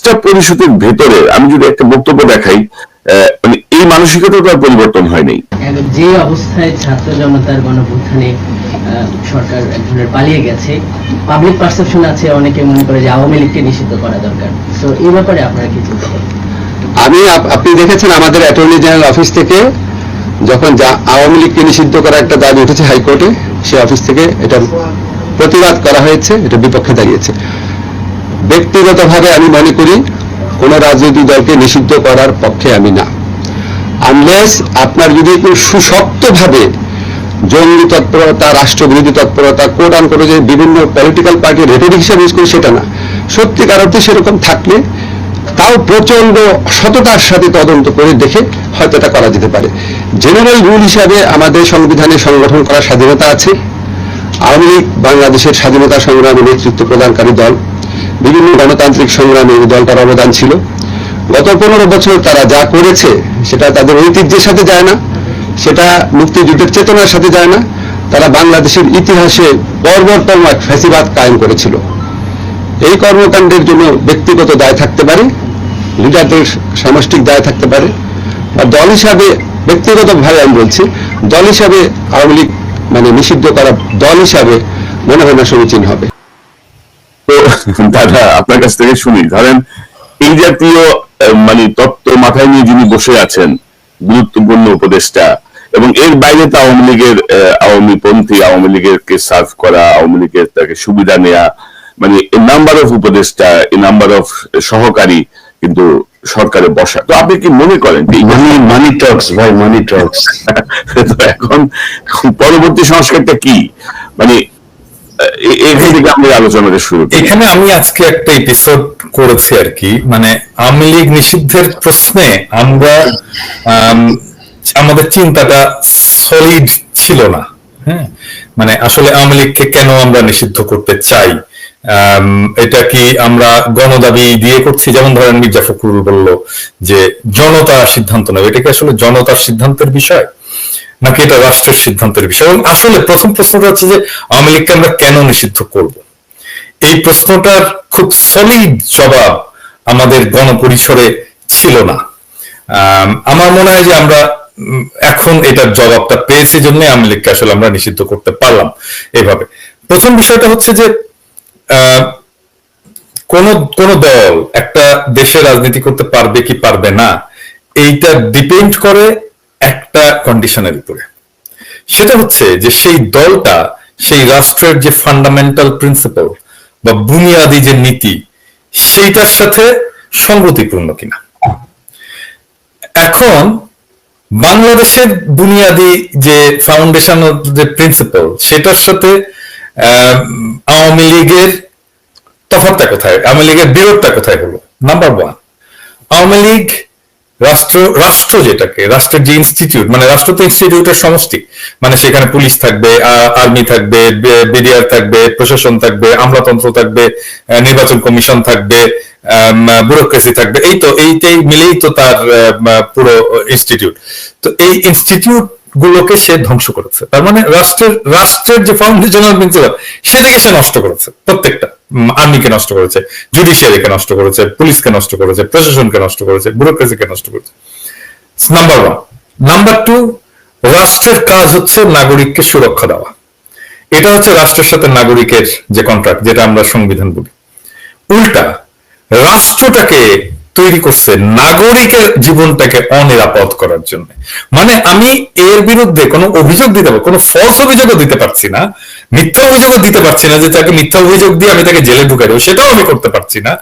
উপদেষ্টা পরিষদের ভেতরে আমি যদি একটা বক্তব্য দেখাই মানে এই মানসিকতা তো পরিবর্তন হয়নি এখন যে অবস্থায় ছাত্র জনতার গণভ্যুত্থানে সরকার এক ধরনের পালিয়ে গেছে পাবলিক পারসেপশন আছে অনেকে মনে করে যে আওয়ামী লীগকে নিষিদ্ধ করা দরকার। তো এই ব্যাপারে আপনারা কি চিন্তা করেন? আমি আপনি দেখেছেন আমাদের অ্যাটর্নি জেনারেল অফিস থেকে যখন যা আওয়ামী লীগকে নিষিদ্ধ করা একটা দাবি উঠেছে হাইকোর্টে সে অফিস থেকে এটা প্রতিবাদ করা হয়েছে এটা বিপক্ষে দাঁড়িয়েছে। ব্যক্তিগতভাবে আমি মনে করি কোন রাজনৈতিক দলকে নিষিদ্ধ করার পক্ষে আমি না। আনলেস আপনার যদি একটু সুশক্তভাবে জঙ্গি তৎপরতা, রাষ্ট্রবিরোধী তৎপরতা কোড আন করে যে বিভিন্ন পলিটিক্যাল পার্টি রেটরিক হিসাবে ইউজ করে, সেটা না। সত্যিকার অর্থে সেরকম থাকলে তাও প্রচণ্ড সততার সাথে তদন্ত করে দেখে হয়তো এটা করা যেতে পারে। জেনারেল রুল হিসাবে আমাদের সংবিধানে সংগঠন করার স্বাধীনতা আছে। আওয়ামী লীগ বাংলাদেশের স্বাধীনতা সংগ্রামে নেতৃত্ব প্রদানকারী দল। বিভিন্ন গণতান্ত্রিক সংগ্রামে এই দলটার অবদান ছিল। গত পনেরো বছর তারা যা করেছে, সেটা তাদের ঐতিহ্যের সাথে যায় না, সেটা মুক্তিযুদ্ধের চেতনার সাথে যায় না, তারা বাংলাদেশের ইতিহাসে বর্বরতম এক ফ্যাসিবাদ কায়েম করেছিল। এই কর্মকাণ্ডের জন্য ব্যক্তিগত দায় থাকতে পারে লিডারদের সামষ্টিক দায় থাকতে পারে, বা দল হিসাবে ব্যক্তিগতভাবে আমি বলছি, দল হিসাবে আওয়ামী লীগ মানে নিষিদ্ধ করা দল হিসাবে মনে হয় না সমীচীন হবে। তো দাদা আপনার কাছ থেকে শুনি। ধরেন এই জাতীয় মানে তত্ত্ব মাথায় নিয়ে যিনি বসে আছেন গুরুত্বপূর্ণ উপদেষ্টা এবং এর বাইরে তো আওয়ামী লীগের আওয়ামী পন্থী আওয়ামী লীগের কে সার্ভ করা আওয়ামী লীগের তাকে সুবিধা নেয়া মানে নাম্বার অফ উপদেষ্টা এ নাম্বার অফ সহকারী কিন্তু সরকারে বসা। তো আপনি কি মনে করেন মানি মানি টক্স ভাই মানি টক্স এখন পরবর্তী সংস্কারটা কি? মানে এখান আমি আজকে একটা এপিসোড করেছি আর কি। মানে আওয়ামী লীগ নিষিদ্ধের প্রশ্নে আমরা আমাদের চিন্তাটা সলিড ছিল না হ্যাঁ? মানে আসলে আওয়ামী লীগকে কেন আমরা নিষিদ্ধ করতে চাই? এটা কি আমরা গণদাবি দিয়ে করছি? যেমন ধরেন মির্জা ফখরুল বলল যে জনতা সিদ্ধান্ত নেবে এটা কি আসলে জনতার সিদ্ধান্তের বিষয়? নাকি এটা রাষ্ট্রের সিদ্ধান্তের বিষয়? এবং আসলে প্রথম প্রশ্নটা হচ্ছে যে আওয়ামী লীগকে আমরা কেন নিষিদ্ধ করব? এই প্রশ্নটার খুব সলিড জবাব আমাদের গণপরিসরে ছিল না। আমার মনে হয় যে আমরা এখন এটার জবাবটা পেয়েছি জন্য আওয়ামী লীগকে আসলে আমরা নিষিদ্ধ করতে পারলাম এভাবে। প্রথম বিষয়টা হচ্ছে যে কোন কোন দল একটা দেশে রাজনীতি করতে পারবে কি পারবে না, এইটা ডিপেন্ড করে একটা কন্ডিশনের উপরে। সেটা হচ্ছে যে সেই দলটা, সেই রাষ্ট্রের যে ফান্ডামেন্টাল প্রিন্সিপাল বা বুনিয়াদি যে নীতি, সেইটার সাথে সঙ্গতিপূর্ণ কিনা। এখন বাংলাদেশের বুনিয়াদি যে ফাউন্ডেশন যে প্রিন্সিপাল সেটার সাথে আওয়ামী লীগের তফাৎটা কোথায়? আওয়ামী লীগের বিরোধটা কোথায় হলো? নাম্বার ওয়ান আওয়ামী লীগ রাষ্ট্র রাষ্ট্র যেটাকে, রাষ্ট্রের যে ইনস্টিটিউট মানে রাষ্ট্র তো ইনস্টিটিউটের সমষ্টি। মানে সেখানে পুলিশ থাকবে আর্মি থাকবে বিডিআর থাকবে, প্রশাসন থাকবে, আমলাতন্ত্র থাকবে নির্বাচন কমিশন থাকবে ব্যুরোক্রেসি থাকবে। এই তো, এইটাই মিলেই তো তার পুরো ইনস্টিটিউট তো এই ইনস্টিটিউট গুলোকে সে ধ্বংস করেছে। তার মানে রাষ্ট্রের রাষ্ট্রের যে ফাউন্ডেশনাল প্রিন্সিপাল সেটাকে সে নষ্ট করেছে, প্রত্যেকটা আর্মিকে নষ্ট করেছে জুডিশিয়ারিকে নষ্ট করেছে পুলিশকে নষ্ট করেছে, প্রশাসনকে নষ্ট করেছে ব্যুরোক্রেসিকে নষ্ট করেছে। নাম্বার ওয়ান নাম্বার টু রাষ্ট্রের কাজ হচ্ছে নাগরিককে সুরক্ষা দেওয়া। এটা হচ্ছে রাষ্ট্রের সাথে নাগরিকের যে কন্ট্রাক্ট যেটা আমরা সংবিধান বলি। উল্টা, রাষ্ট্রটাকে তৈরি করছে নাগরিকের জীবনটাকে অনিরাপদ করার জন্য। মানে আমি এর বিরুদ্ধে কোনো অভিযোগ দিতে পারব কোনো ফলস অভিযোগও দিতে পারছি না, মিথ্যা অভিযোগও দিতে পারছি না যে তাকে মিথ্যা অভিযোগ দিয়ে আমি তাকে জেলে ঢুকাই দেবো, সেটাও আমি করতে পারছি না।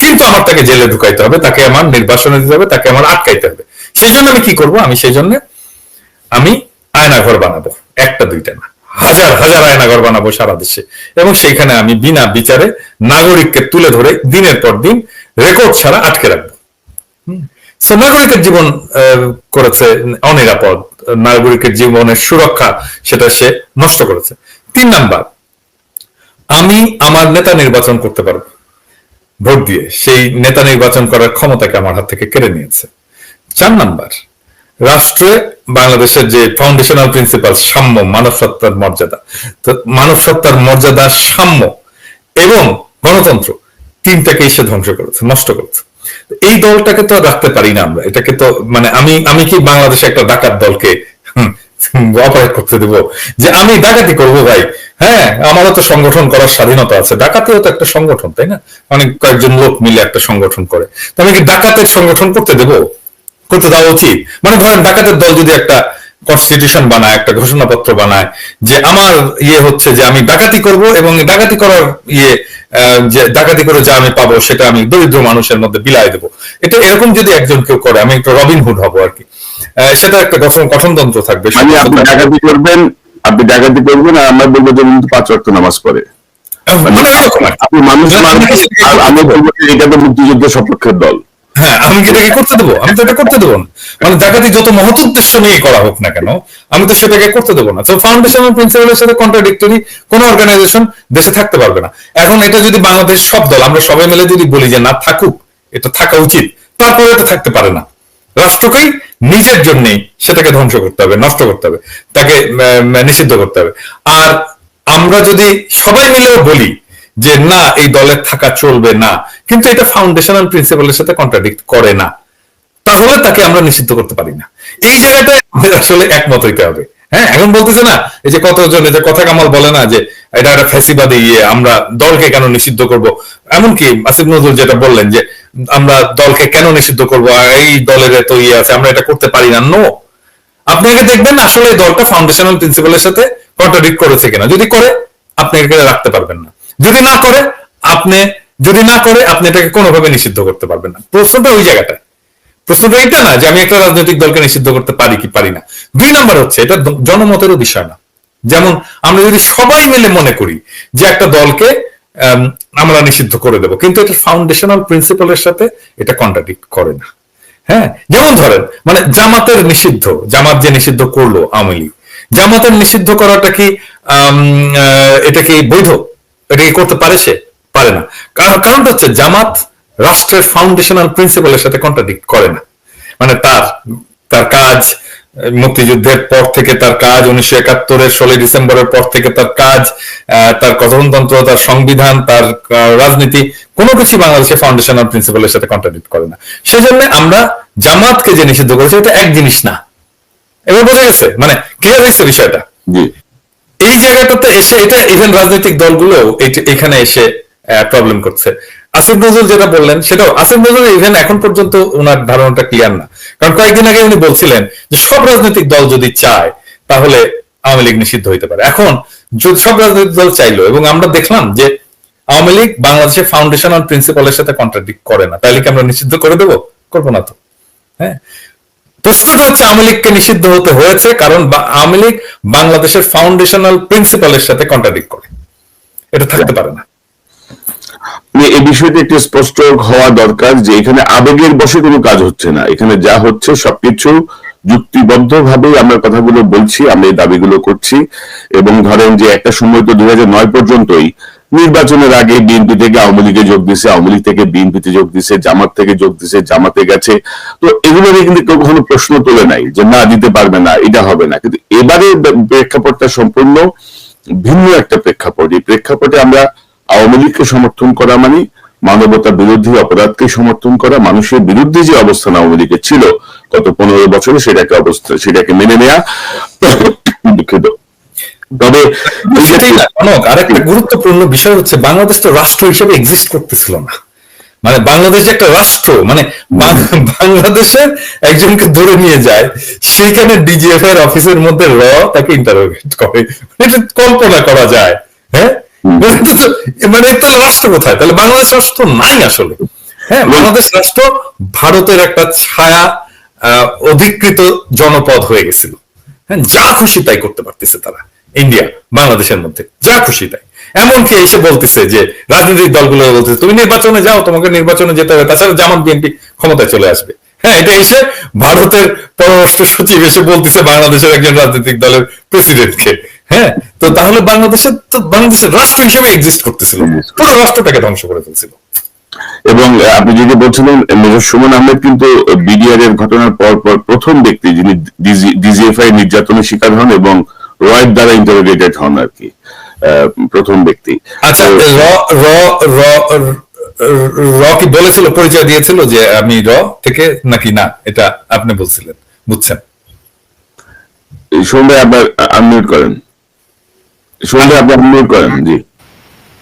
কিন্তু আমার তাকে জেলে ঢুকাইতে হবে, তাকে আমার নির্বাসনে দিতে হবে, তাকে আমার আটকাইতে হবে। সেই জন্য আমি কি করব? আমি সেই জন্য আমি আয়নাঘর বানাবো, একটা, দুইটা না, হাজার হাজার আয়নাঘর বানাবো সারা দেশে। এবং সেইখানে আমি বিনা বিচারে নাগরিককে তুলে ধরে দিনের পর দিন রেকর্ড ছাড়া আটকে রাখব। সো নাগরিকের জীবন করেছে অনিরাপদ। নাগরিকের জীবনের সুরক্ষা সেটা সে নষ্ট করেছে। তিন নাম্বার, আমি আমার নেতা নির্বাচন করতে পারব। ভোট দিয়ে সেই নেতা নির্বাচন করার ক্ষমতাকে আমার হাত থেকে কেড়ে নিয়েছে। চার নাম্বার, রাষ্ট্রে বাংলাদেশের যে ফাউন্ডেশনাল প্রিন্সিপাল সাম্য মানব সত্তার মর্যাদা। তো মানব সত্তার মর্যাদা, সাম্য এবং গণতন্ত্র তিনটাকেই এসে ধ্বংস করেছে, নষ্ট করেছে। এই দলটাকে তো রাখতে পারি না আমরা। এটাকে তো মানে আমি আমি কি বাংলাদেশে একটা ডাকাত দলকে অপারেট করতে দেব? যে আমি ডাকাতি করব ভাই। হ্যাঁ আমারও তো সংগঠন করার স্বাধীনতা আছে। ডাকাতিও তো একটা সংগঠন, তাই না? অনেক কয়েকজন লোক মিলে একটা সংগঠন করে। তো আমি কি ডাকাতের সংগঠন করতে দেব? করতে দেওয়া উচিত। মানে ধরেন ডাকাতের দল যদি একটা কনস্টিটিউশন বানায় একটা ঘোষণাপত্র বানায় যে আমার ইয়ে হচ্ছে যে আমি ডাকাতি করব এবং ডাকাতি করার ইয়ে যে ডাকাতি করে যা আমি পাবো সেটা আমি দরিদ্র মানুষের মধ্যে বিলাই দেবো। এটা এরকম যদি একজন কেউ করে আমি একটা রবিন হুড হব আর কি। সেটা একটা গঠন গঠনতন্ত্র থাকবে মানে আপনি ডাকাতি করবেন আপনি ডাকাতি করবেন আর আমরা বলব যে পাঁচ ওয়াক্ত নামাজ পড়ে। মানে এরকম আপনি মানুষ আমি বলব যে এটা তো মুক্তিযুদ্ধের সপক্ষের দল। হ্যাঁ আমি কি এটাকে করতে দেবো? আমি তো এটা করতে দেবো না। মানে ডাকাতি যত মহৎ উদ্দেশ্য নিয়ে করা হোক না কেন, আমি তো সেটাকে করতে দেবো না। তো ফাউন্ডেশনাল প্রিন্সিপালের সাথে কন্ট্রাডিক্টরি কোন অর্গানাইজেশন দেশে থাকতে পারবে না। এখন এটা যদি বাংলাদেশ সব দল, আমরা সবাই মিলে যদি বলি যে না থাকুক, এটা থাকা উচিত তারপরে এটা থাকতে পারে না। রাষ্ট্রকেই নিজের জন্যই সেটাকে ধ্বংস করতে হবে, নষ্ট করতে হবে, তাকে নিষিদ্ধ করতে হবে। আর আমরা যদি সবাই মিলেও বলি যে না, এই দলের থাকা চলবে না। কিন্তু এটা ফাউন্ডেশনাল প্রিন্সিপালের সাথে কন্ট্রাডিক্ট করে না। তাহলে তাকে আমরা নিষিদ্ধ করতে পারি না। এই জায়গাটায় আমাদের আসলে একমত হইতে হবে। হ্যাঁ এখন বলতেছে না, এই যে কতজন যে কথা কামাল বলে না যে এটা একটা ফ্যাসিবাদী ইয়ে আমরা দলকে কেন নিষিদ্ধ করব? এমনকি আসিফ নজরুল যেটা বললেন যে আমরা দলকে কেন নিষিদ্ধ করব? এই দলের এত ইয়ে আছে, আমরা এটা করতে পারি না। নো আপনি আগে দেখবেন আসলে দলটা ফাউন্ডেশনাল প্রিন্সিপালের সাথে কন্ট্রাডিক্ট করেছে কিনা। যদি করে, আপনি এটাকে রাখতে পারবেন না। যদি না করে আপনি যদি না করে আপনি এটাকে কোনোভাবে নিষিদ্ধ করতে পারবেন না। প্রশ্নটা ওই জায়গাটায় প্রশ্নটা এটা না যে আমি একটা রাজনৈতিক দলকে নিষিদ্ধ করতে পারি কি পারি না। দুই নাম্বার হচ্ছে এটা জনমতেরও বিষয় না। যেমন আমরা যদি সবাই মিলে মনে করি যে একটা দলকে আম, আমরা নিষিদ্ধ করে দেব কিন্তু এটা ফাউন্ডেশনাল প্রিন্সিপালের সাথে এটা কন্ট্রাডিক্ট করে না। হ্যাঁ? যেমন ধরেন মানে জামাতের নিষিদ্ধ জামাত যে নিষিদ্ধ করল আওয়ামী লীগ জামাতের নিষিদ্ধ করাটা কি এটা কি বৈধ? এটা কি করতে পারে সে? পারে না। কারণ হচ্ছে জামাত রাষ্ট্রের ফাউন্ডেশনাল প্রিন্সিপালের সাথে কন্ট্রাডিক্ট করে না। মানে তার তার কাজ, মুক্তিযুদ্ধের পর থেকে তার কাজ, উনিশশো একাত্তরের ষোলোই ডিসেম্বরের পর থেকে তার কাজ তার কথনতন্ত্র তার সংবিধান, তার রাজনীতি, কোনো কিছু বাংলাদেশের ফাউন্ডেশনাল প্রিন্সিপালের সাথে কন্ট্রাডিক্ট করে না। সেজন্য আমরা জামাতকে যে নিষিদ্ধ করেছি, এটা এক জিনিস না। এবার বোঝা গেছে? মানে ক্লিয়ার হয়েছে বিষয়টা? এই জায়গাটাতে এসে এটা ইভেন রাজনৈতিক দলগুলো এখানে এসে প্রবলেম করছে। আসিফ নজরুল যেটা বললেন, সেটাও আসিফ নজরুল ইভেন এখন পর্যন্ত ওনার ধারণাটা ক্লিয়ার না। কারণ কয়েকদিন আগে উনি বলছিলেন যে সব রাজনৈতিক দল যদি চায়, তাহলে আওয়ামী লীগ নিষিদ্ধ হইতে পারে। এখন সব রাজনৈতিক দল চাইলো এবং আমরা দেখলাম যে আওয়ামী লীগ বাংলাদেশের ফাউন্ডেশন অন প্রিন্সিপালের সাথে কন্ট্রাডিক্ট করে না। তাহলে কি আমরা নিষিদ্ধ করে দেবো? করব না তো। হ্যাঁ? প্রশ্নটা হচ্ছে আওয়ামী লীগকে নিষিদ্ধ হতে হয়েছে কারণ আওয়ামী লীগ বাংলাদেশের ফাউন্ডেশনাল প্রিন্সিপালের সাথে কন্ট্রাডিক্ট করে। এটা থাকতে পারে না। এই বিষয়টা একটু স্পষ্ট হওয়া দরকার যে এখানে আবেগের বসে কোনো কাজ হচ্ছে না। এখানে যা হচ্ছে সবকিছু যুক্তিবদ্ধ ভাবে আমরা কথাগুলো বলছি, আমরা এই দাবিগুলো করছি। এবং ধরেন যে একটা সময় তো নয় পর্যন্তই নির্বাচনের আগে বিএনপি থেকে আওয়ামী লীগে যোগ দিছে, আওয়ামী লীগ থেকে বিএনপিতে যোগ দিছে, জামাত থেকে যোগ দিছে, জামাতে গেছে। তো এগুলো নিয়ে কিন্তু কেউ কখনো প্রশ্ন তোলে নাই যে না, দিতে পারবে না, এটা হবে না। কিন্তু এবারে প্রেক্ষাপটটা সম্পূর্ণ ভিন্ন একটা প্রেক্ষাপট। এই প্রেক্ষাপটে আমরা আওয়ামী লীগকে সমর্থন করা মানে মানবতা বিরোধী অপরাধকে সমর্থন করা, মানুষের বিরুদ্ধে যে অবস্থান আওয়ামী লীগের ছিল গত পনেরো বছরে সেটাকে অবস্থা সেটাকে মেনে নেয়া। দুঃখিত। তবে যে- আরেকটা গুরুত্বপূর্ণ বিষয় হচ্ছে বাংলাদেশ তো রাষ্ট্র হিসেবে এক্সিস্ট করতেছিল না। মানে বাংলাদেশ একটা রাষ্ট্র মানে বাংলাদেশের একজনকে ধরে নিয়ে যায় সেখানে ডিজিএফ এর অফিসের মধ্যে র তাকে ইন্টারোগেট করে। এটা কল্পনা করা যায় হ্যাঁ? মানে তো- মানে তাহলে রাষ্ট্র কোথায়? তাহলে বাংলাদেশ রাষ্ট্র নাই আসলে। হ্যাঁ বাংলাদেশ রাষ্ট্র ভারতের একটা ছায়া আহ, অধিকৃত জনপদ হয়ে গেছিল। হ্যাঁ যা খুশি তাই করতে পারতেছে তারা। ইন্ডিয়া বাংলাদেশের মধ্যে। যা খুশি তাই। এমনকি এসে বলতেছে যে রাজনৈতিক দলগুলো বলতেছে তুমি নির্বাচনে যাও তোমাকে নির্বাচনে যেতে হবে। তাছাড়া জামাত বিএনপি ক্ষমতায় চলে আসবে। হ্যাঁ এটা এসে ভারতের পররাষ্ট্র সচিব এসে বলতেছে বাংলাদেশের একজন রাজনৈতিক দলের প্রেসিডেন্টকে। হ্যাঁ তো তাহলে বাংলাদেশের তো বাংলাদেশের রাষ্ট্র হিসেবে এক্সিস্ট করতেছিল। পুরো রাষ্ট্রটাকে ধ্বংস করে ফেলছিল। এবং আপনি যদি বলছিলেন মেজর সুমন আহমেদ কিন্তু বিডিআর এর ঘটনার পর পর প্রথম ব্যক্তি যিনি ডিজিএফআই নির্যাতনের শিকার হন এবং রয়ের দ্বারা ইন্টারোগেটেড হন আর কি প্রথম ব্যক্তি। আচ্ছা র র র র কি বলেছিল পরিচয় দিয়েছিল যে আমি র থেকে নাকি না? এটা আপনি বলছিলেন বুঝছেন? সন্ধ্যে আপনার আনমিউট করেন। সন্ধ্যে আপনি আনমিউট করেন জি।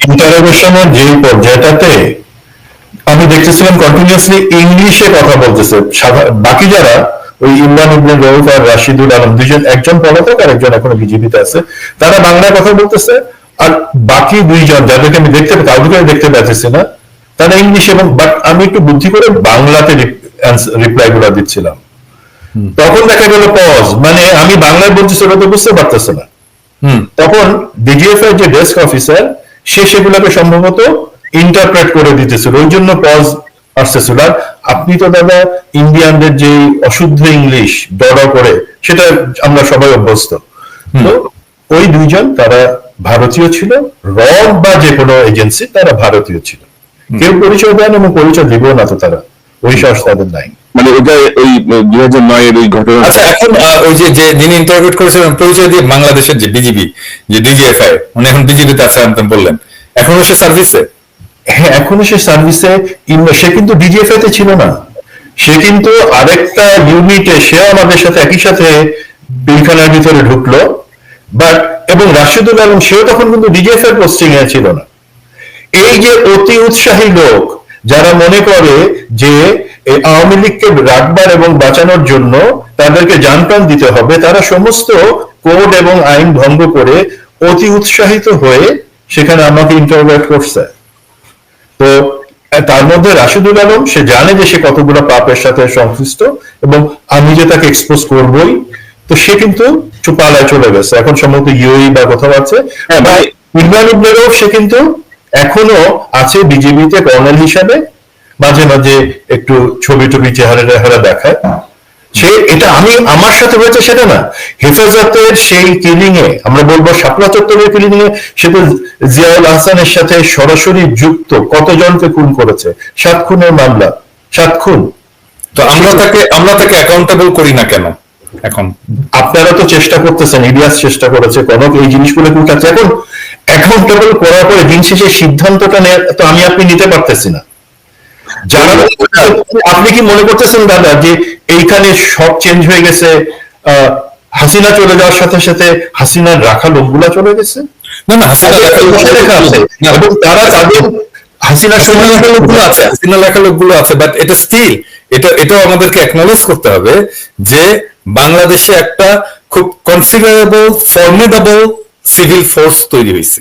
ইন্টারোগেশনের যে পর্যায়টাতে আমি দেখতেছিলাম কন্টিনিউসলি ইংলিশে কথা বলতেছে। বাকি যারা ওই ইমরান ইবনে রৌফ আর রাশিদুল আলম দুজন একজন পলাতক আর একজন এখনও বিজেপিতে আছে। তারা বাংলায় কথা বলতেছে আর বাকি দুইজন যাদেরকে আমি দেখতে কাউকে দেখতে পাচ্ছি না তারা ইংলিশ এবং বাট আমি একটু বুদ্ধি করে বাংলাতে রিপ্লাই গুলো দিচ্ছিলাম। তখন দেখা গেল পজ মানে আমি বাংলায় বলতেছি ওরা তো বুঝতে পারতেছে না। হুম। তখন ডিজিএফ এর যে ডেস্ক অফিসার সে সেগুলোকে সম্ভবত ইন্টারপ্রেট করে দিতেছিল ওই জন্য পজ আসতেছিল। আর আপনি তো দাদা ইন্ডিয়ানদের যে অশুদ্ধ ইংলিশ ডর করে সেটা আমরা সবাই অভ্যস্ত। তো ওই দুইজন তারা ভারতীয় ছিল র বা যে কোনো এজেন্সি তারা ভারতীয় ছিল। কেউ পরিচয় দেন এবং পরিচয় দিবেও না তো তারা। ওই সাহস তাদের নাই। মানে ওটা ওই দুই হাজার নয়ের ওই ঘটনা আচ্ছা এখন ওই যে যে যিনি ইন্টারভিউ করেছিলেন পরিচয় দিয়ে বাংলাদেশের যে বিজিবি যে ডিজিএফআই উনি এখন বিজিবিতে আছে আপনি বললেন। এখনও সে সার্ভিসে এখনও সে সার্ভিসে সে কিন্তু ডিজিএফআই তে ছিল না। সে কিন্তু আরেকটা ইউনিটে সে আমাদের সাথে একই সাথে পিলখানার ভিতরে ঢুকলো। বাট এবং রাশিদুল আলম, সেও তখন কিন্তু ডিজিএফআই পোস্টিং এ ছিল না। এই যে অতি উৎসাহী লোক, যারা মনে করে যে আওয়ামী লীগকে রাখবার এবং বাঁচানোর জন্য তাদেরকে জানপ্রাণ দিতে হবে, তারা সমস্ত কোড এবং আইন ভঙ্গ করে অতি উৎসাহিত হয়ে সেখানে আমাকে ইন্টারোগেট করছে। তো তার মধ্যে রাশিদুল আলম সে জানে যে সে কতগুলো পাপের সাথে সংশ্লিষ্ট এবং আমি যে তাকে এক্সপোজ করবই তো সে কিন্তু চুপ পালায় চলে গেছে। এখন সম্ভবত ইউই বা কোথাও আছে। হ্যাঁ, ভাই- ইমরান ইবনেরও সে কিন্তু এখনও আছে বিজেপিতে কর্নেল হিসাবে। মাঝে মাঝে একটু ছবি টবি চেহারা টেহারা দেখায়। সে এটা আমি আমার সাথে হয়েছে সেটা না। হেফাজতের সেই কিলিং এ আমরা বলব শাপলা চত্বরের কিলিং এ সে তো জিয়াউল হাসানের সাথে সরাসরি যুক্ত কতজনকে খুন করেছে? সাত খুনের মামলা সাত খুন। তো আমরা তাকে আমরা তাকে অ্যাকাউন্টেবল করি না কেন এখন? আপনারা তো চেষ্টা করতেছেন ইলিয়াস চেষ্টা করেছে কনক এই জিনিসগুলো কুটাচ্ছে এখন অ্যাকাউন্টেবল করার পরে দিন শেষে সিদ্ধান্তটা নেওয়া তো আমি আপনি নিতে পারতেছি না। যারা আপনি কি মনে করতেছেন দাদা যে এইখানে সব চেঞ্জ হয়ে গেছে হাসিনা চলে যাওয়ার সাথে সাথে হাসিনার রাখা লোকগুলা চলে গেছে? না না হাসিনা লেখা আছে। এবং তারা তাদের হাসিনা সময় লেখা লোকগুলো আছে। হাসিনা লেখা লোকগুলো আছে। বাট এটা স্টিল এটা এটাও আমাদেরকে অ্যাকনোলেজ করতে হবে যে বাংলাদেশে একটা খুব কনসিডারেবল ফর্মিডেবল সিভিল ফোর্স তৈরি হয়েছে।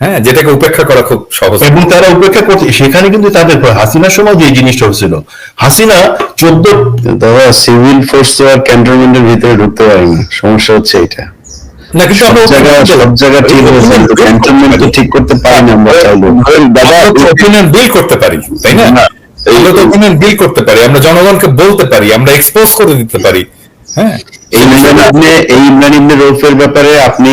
হ্যাঁ যেটাকে উপেক্ষা করা খুব সহজ। এবং তারা উপেক্ষা করছে। সেখানে কিন্তু তাদের হাসিনার সময় যে জিনিসটা হচ্ছিল হাসিনা চোদ্দ দাদা সিভিল ফোর্স তো আর ক্যান্টনমেন্টের ভিতরে ঢুকতে পারে না সমস্যা হচ্ছে এটা। না কিন্তু সব আমরা জায়গায় সব জায়গা ঠিক হয়েছে। কিন্তু ক্যান্টনমেন্ট তো ঠিক করতে পারি না আমরা চাইলেও দাদা ওপিনিয়ন বিল করতে পারি তাই না? না, এই- তো বিল করতে পারি আমরা জনগণকে বলতে পারি আমরা এক্সপোজ করে দিতে পারি হ্যাঁ? এই ইমরান ইবনে এই ইমরান ইবনে রৌফের ব্যাপারে আপনি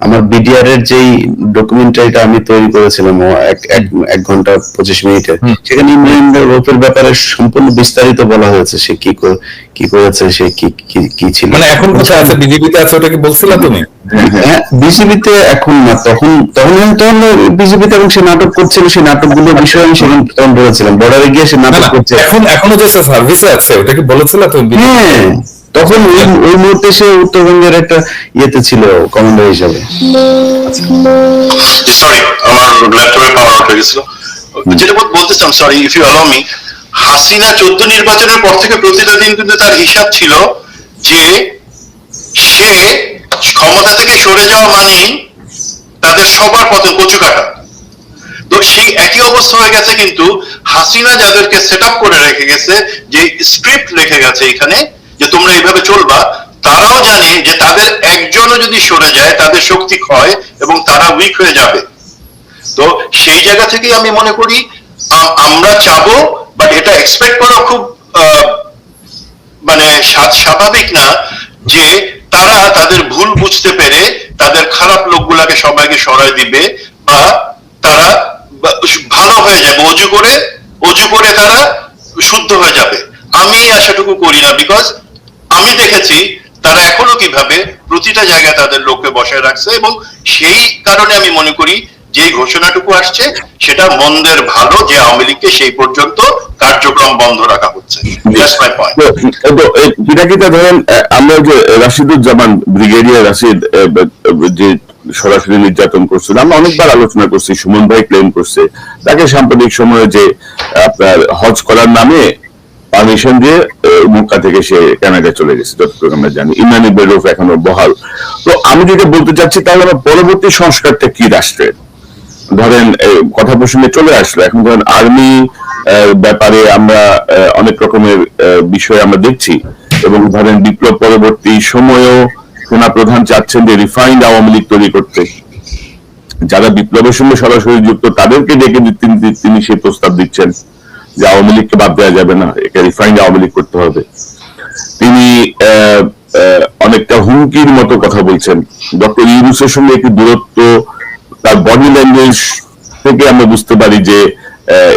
আমার বিডিআর এর যেই ডকুমেন্টারিটা আমি তৈরি করেছিলাম এক এক এক ঘণ্টা পঁচিশ মিনিটের সেখানে ইমরান রৌফের ব্যাপারে সম্পূর্ণ বিস্তারিত বলা হয়েছে সে কি কি করেছে সে কি কি- কি ছিল। মানে এখন কোথায় আছে? বিজেপিতে আছে ওটা কি বলছিলা তুমি? হ্যাঁ বিজেপিতে এখন না তখন তখন তখন বিজেপিতে এবং সে নাটক করছিল সেই নাটকগুলোর বিষয়ে আমি সেখানে তখন বলেছিলাম। বর্ডারে গিয়ে সে নাটক করছে। এখন এখনও যে সার্ভিসে আছে ওটা কি বলেছিল তুমি? হ্যাঁ। তখন ওই ওই মুহূর্তে সে উত্তরবঙ্গের একটা ইয়েতে ছিল কমান্ডার হিসাবে। সরি আমার ল্যাপটপের পাওয়ার আউট হয়ে গেছিল। যেটা বলতেছিলাম sorry if you allow me Hasina চোদ্দ নির্বাচনের পর থেকে প্রতিটা দিন কিন্তু তার হিসাব ছিল যে সে ক্ষমতা থেকে সরে যাওয়া মানেই তাদের সবার পতন কচু কাটা। তো সেই একই অবস্থা হয়ে গেছে কিন্তু হাসিনা যাদেরকে সেট আপ করে রেখে গেছে যে স্ক্রিপ্ট লিখে গেছে এখানে যে তোমরা এইভাবে চলবা, তারাও জানে যে তাদের একজনও যদি সরে যায়, তাদের শক্তি ক্ষয় এবং তারা উইক হয়ে যাবে। তো সেই জায়গা থেকে আমি মনে করি আমরা চাবো বাট এটা এক্সপেক্ট করা খুব মানে স্বাভাবিক না যে তারা তাদের ভুল বুঝতে পেরে তাদের খারাপ লোকগুলাকে সবাইকে সরাই দিবে বা তারা ভালো হয়ে যাবে। অজু করে অজু করে তারা শুদ্ধ হয়ে যাবে। আমি আশাটুকু করি না বিকজ আমি দেখেছি তারা এখনও কীভাবে প্রতিটা জায়গায় তাদের লোককে বসায় রাখছে এবং সেই কারণে আমি মনে করি যে ঘোষণাটুকু আসছে, সেটা মন্দের ভালো যে আওয়ামী লীগকে সেই পর্যন্ত কার্যক্রম বন্ধ রাখা হচ্ছে। ধরেন আমরা যে রাশিদুজ্জামান ব্রিগেডিয়ার রাশিদ যে সরাসরি নির্যাতন করছিল, আমরা অনেকবার আলোচনা করছি, সুমন ভাই ক্লেম করছে। তাকে সাম্প্রতিক সময়ে যে আপনার হজ করার নামে পারমিশন দিয়ে মক্কা থেকে সে কানাডা চলে গেছে, যতটুকু আমরা জানি। ইমানি বেরোফ এখনও বহাল। তো আমি যেটা বলতে চাচ্ছি, তাহলে আমার পরবর্তী সংস্কারটা কি রাষ্ট্রের ধরেন কথা প্রসঙ্গে চলে আসলো। এখন ধরেন, আর্মি ব্যাপারে আমরা অনেক রকমের বিষয় আমরা দেখছি। এবং ধরেন, বিপ্লব পরবর্তী সময়েও সেনা প্রধান চাচ্ছেন যে রিফাইন্ড আওয়ামী লীগ তৈরি করতে। যারা বিপ্লবের সঙ্গে সরাসরি যুক্ত, তাদেরকে ডেকে তিনি সেই প্রস্তাব দিচ্ছেন। যে আওয়ামী লীগকে বাদ দেওয়া যাবে না একে রিফাইন্ড আওয়ামী লীগ করতে হবে। তিনি অনেকটা হুমকির মতো কথা বলছেন। ডক্টর ইউনুসের সঙ্গে একটি দূরত্ব তার বডি ল্যাঙ্গুয়েজ থেকে আমরা বুঝতে পারি যে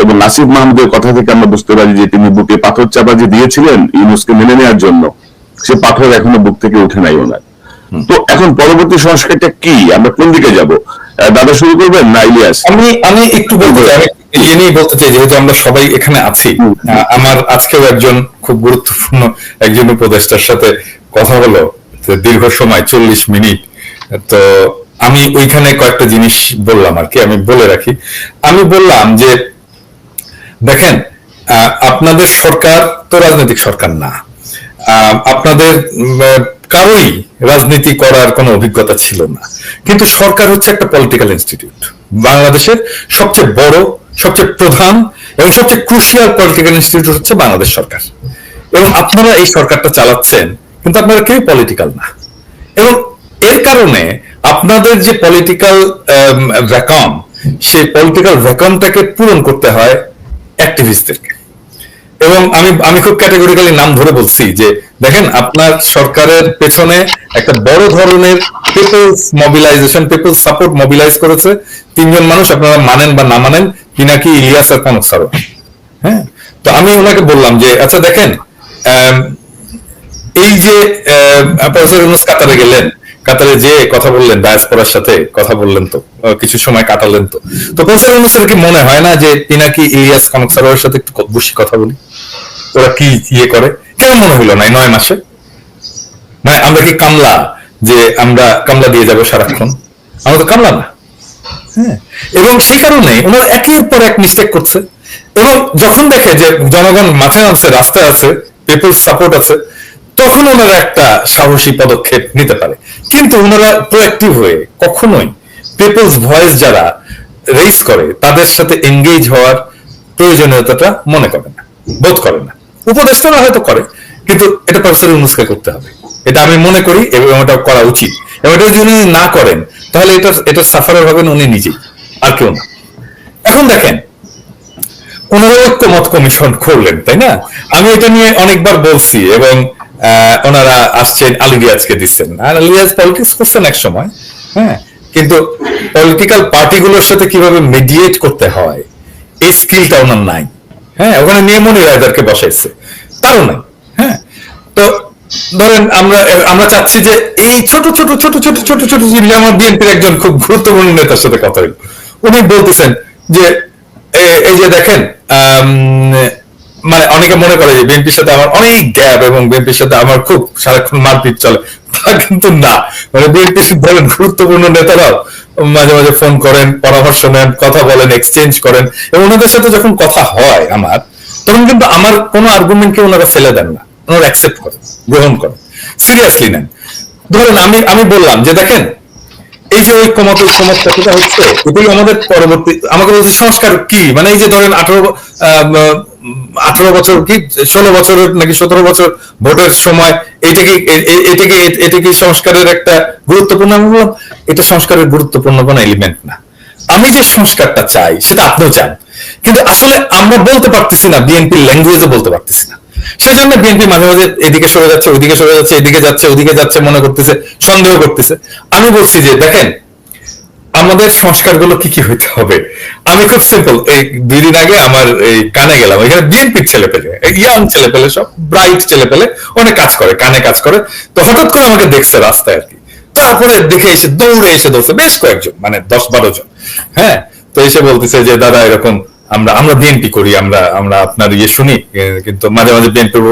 এবং নাসিফ মাহমুদের কথা থেকে আমরা বুঝতে পারি যে তিনি বুকে পাথর চাপা যে দিয়েছিলেন ইউনুসকে মেনে নেওয়ার জন্য। সে পাথর এখনও বুক থেকে উঠে নাই ওনার। তো এখন পরবর্তী সংস্কারটা কি? আমরা কোন দিকে যাব? দাদা শুরু করবেন না ইলিয়াস? আমি আমি একটু বলতে ইয়ে নিয়ে বলতে চাই যেহেতু আমরা সবাই এখানে আছি আমার আজকেও একজন খুব গুরুত্বপূর্ণ একজন উপদেষ্টার সাথে কথা হলো দীর্ঘ সময় চল্লিশ মিনিট। তো আমি ওইখানে কয়েকটা জিনিস বললাম আর কি আমি বলে রাখি। আমি বললাম যে দেখেন আহ, আপনাদের সরকার তো রাজনৈতিক সরকার না। আহ, আপনাদের কারোই রাজনীতি করার কোনো অভিজ্ঞতা ছিল না। কিন্তু সরকার হচ্ছে একটা পলিটিক্যাল ইনস্টিটিউট বাংলাদেশের সবচেয়ে বড় সবচেয়ে প্রধান এবং সবচেয়ে ক্রুশিয়াল পলিটিক্যাল ইনস্টিটিউট হচ্ছে বাংলাদেশ সরকার। এবং আপনারা এই সরকারটা চালাচ্ছেন, কিন্তু আপনারা কেউ পলিটিক্যাল না। এবং এর কারণে আপনাদের যে পলিটিক্যাল ভ্যাকাম সেই পলিটিক্যাল ভ্যাকামটাকে পূরণ করতে হয় অ্যাক্টিভিস্টদেরকে এবং আমি আমি খুব ক্যাটাগরিক্যালি নাম ধরে বলছি যে, দেখেন, আপনার সরকারের পেছনে একটা বড় ধরনের people's mobilisation people's support mobilise করেছে। তিনজন মানুষ আপনারা মানেন বা না মানেন পিনাকি ইলিয়াস আর কনক সারোয়ার হ্যাঁ? তো আমি ওনাকে বললাম যে আচ্ছা দেখেন এই যে প্রফেসর ইউনুস কাতারে গেলেন, কাতারে যে কথা বললেন ডায়াসপোরার সাথে কথা বললেন তো কিছু সময় কাটালেন তো। তো প্রফেসর ইউনুসের কি মনে হয় না যে পিনাকি ইলিয়াস কনক সারোয়ারের সাথে একটু বসে কথা বলি? ওরা কি ইয়ে করে? কেন মনে হলো না নয় মাসে? মানে আমরা কি কামলা, যে আমরা কামলা দিয়ে যাব সারাক্ষণ? আমরা তো কামলা না। হ্যাঁ এবং সেই কারণে ওনারা একের পর এক মিস্টেক করছে। এবং যখন দেখে যে জনগণ মাঠে নামছে, রাস্তায় আছে পিপলস সাপোর্ট আছে, তখন ওনারা একটা সাহসী পদক্ষেপ নিতে পারে। কিন্তু ওনারা প্রোয়াক্টিভ হয়ে কখনোই পিপলস ভয়েস যারা রেইস করে, তাদের সাথে এঙ্গেজ হওয়ার প্রয়োজনীয়তাটা মনে করে না, বোধ করে না। উপদেষ্টারা হয়তো করে, কিন্তু এটা প্রফেসর ইউনুসকে করতে হবে। এটা আমি মনে করি এবং এটা করা উচিত। এবং এটা যদি উনি না করেন, তাহলে এটা এটা সাফারার হবেন উনি নিজেই, আর কেউ না। এখন দেখেন ওনারা ঐক্যমত কমিশন করলেন, তাই না? আমি এটা নিয়ে অনেকবার বলছি এবং ওনারা আসছেন আলিরিয়াজকে দিচ্ছেন। আর আলিরিয়াজ পলিটিক্স করছেন এক সময় হ্যাঁ? কিন্তু পলিটিক্যাল পার্টিগুলোর সাথে কীভাবে মিডিয়েট করতে হয়, এই স্কিলটা ওনার নাই। হ্যাঁ? ওখানে নিয়মনি রায়দারকে বসাইছে। তারও নাই হ্যাঁ? তো ধরেন আমরা আমরা চাচ্ছি যে এই ছোট ছোট ছোট ছোট ছোট ছোট জিনিস আমার বিএনপির একজন খুব গুরুত্বপূর্ণ নেতার সাথে কথা হলো উনি বলতেছেন যে এই যে দেখেন মানে অনেকে মনে করে যে বিএনপির সাথে আমার অনেক গ্যাপ এবং বিএনপির সাথে আমার খুব সারাক্ষণ মারপিট চলে। তা কিন্তু না। মানে বিএনপির ধরেন গুরুত্বপূর্ণ নেতারাও মাঝে মাঝে ফোন করেন, পরামর্শ নেন, কথা বলেন এক্সচেঞ্জ করেন এবং ওনাদের সাথে যখন কথা হয় আমার, তখন কিন্তু আমার কোনো আর্গুমেন্টকে ওনারা ফেলে দেন না। ওনারা অ্যাকসেপ্ট করেন গ্রহণ করেন সিরিয়াসলি নেন। ধরুন আমি আমি বললাম যে দেখেন, এই যে হচ্ছে আমাদের পরবর্তী সংস্কার কি? মানে এই যে ধরেন আঠারো আঠারো বছর কি, ষোলো নাকি সতেরো বছর ভোটের সময় এটা কি এটা কি সংস্কারের একটা গুরুত্বপূর্ণ, আমি বললাম, এটা সংস্কারের গুরুত্বপূর্ণ কোনো এলিমেন্ট না। আমি যে সংস্কারটা চাই, সেটা আপনিও চান। কিন্তু আসলে আমরা বলতে পারতেছি না বিএনপি ল্যাঙ্গুয়েজে বলতে পারতেছি না। সেজন্য বিএনপি মাঝে মাঝে এদিকে সরে যাচ্ছে, ওইদিকে সরে যাচ্ছে, এদিকে যাচ্ছে, ওইদিকে যাচ্ছে, মনে করতেছে, সন্দেহ করতেছে। আমি বলছি যে, দেখেন, আমাদের সংস্কারগুলো কি কি হইতে হবে? আমি খুব সিম্পল এই দুই দিন আগে আমার এই কানে গেলাম, এখানে বিএনপির ছেলে পেলে ইয়াং ছেলে পেলে সব ব্রাইট ছেলে পেলে অনেক কাজ করে, কানে কাজ করে, তো হঠাৎ করে আমাকে দেখছে রাস্তায় আর কি। তারপরে দেখে এসে দৌড়ে এসে ধরছে, বেশ কয়েকজন মানে দশ বারো জন হ্যাঁ? তো এসে বলতেছে যে, দাদা, এরকম আমরা আমরা বিএনপি করি, আমরা আমরা আপনার ইয়ে শুনি। এ, কিন্তু মাঝে মাঝে বিএনপির